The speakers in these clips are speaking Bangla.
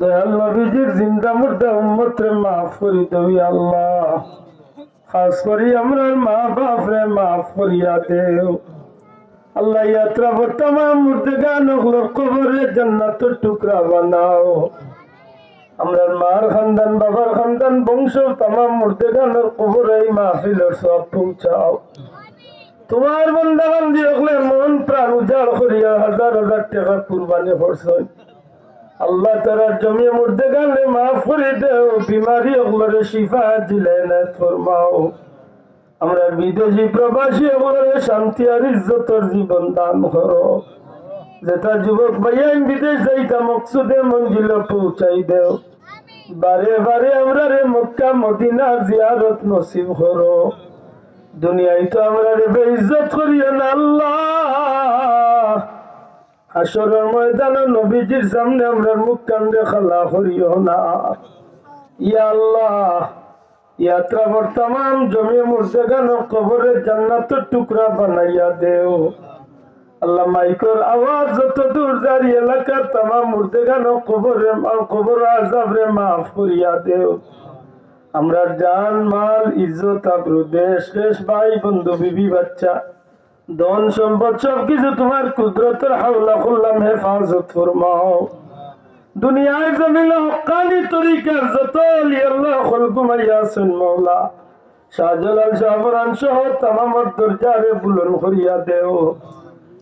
দয়াল নবীজির জিন্দা টুকরা বানাও। আমরার মার খানদান, বাবার খানদান, বংশ, তামাম মুর্দগানোর কবরে মাহফিলের সব পৌঁছাও। তোমার বন্দাগান দিয়ে মন প্রাণ উজাড় করিয়া হাজার হাজার টাকা কুরবানি করছেন আল্লাহ তারা জমিয়ে মুর্দে গালে মাফ করে দেও, বিমারি ওগুলোরে শিফা দিলে না ফরমাও। আমরা বিদেশি প্রবাসী ওগুলোরে শান্তি আর ইজ্জতর জীবন দান করো। যেটা যুবক ভাইয়াই বিদেশ যাইতা মকসুদে মঞ্জিল পৌঁছাই দেও। বারে বারে আমরা রে মক্কা, মদিনা জিয়ারত নসিব করো। দুনিয়ায় তো আমরা রে বেইজ্জত করিও না আল্লাহ। হাসরের ময়দানে নবীজির সামনে আমরা মুখ কান্দে খালা করিও না। ইয়া আল্লাহ, ইয়াত্রা বর্তমান জমি মুর্দেগান কবরে জান্নাতের টুকরা বানাইয়া দেও। আল্লাহ মাইকর আওয়াজ যত দূর জারি এলাকার তামা মুর্দেগান কবরে কবর আজাব রে মাফ করিয়া দেও। আমরা জান, মাল, ইজ্জত আবরু দেশ দেশ, ভাই, বন্ধু, বিবি, বাচ্চা ধন সম্পদ সবকিছু তোমার কুদরতের হাওলা খুললাম হেফাজত ফরমাও। দুনিয়ায় জমিল হকানি তরিকার যত আল্লাহ খুলকুমাইয়া সুন মাওলা। শাহজালাল শাহরান সহ তামামত দরজারে বুলন করিয়া দেও।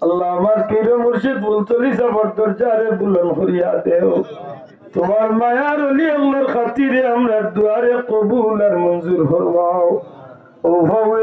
আল্লাহ আমার পীর মুর্শিদ বুলতলি সাবর দরজারে বুলন করিয়া দেও। তোমার মায়ার অলি আল্লাহর খাতিরে আমরা দুয়ারে কবুল আর মঞ্জুর হরমাও ও ভবে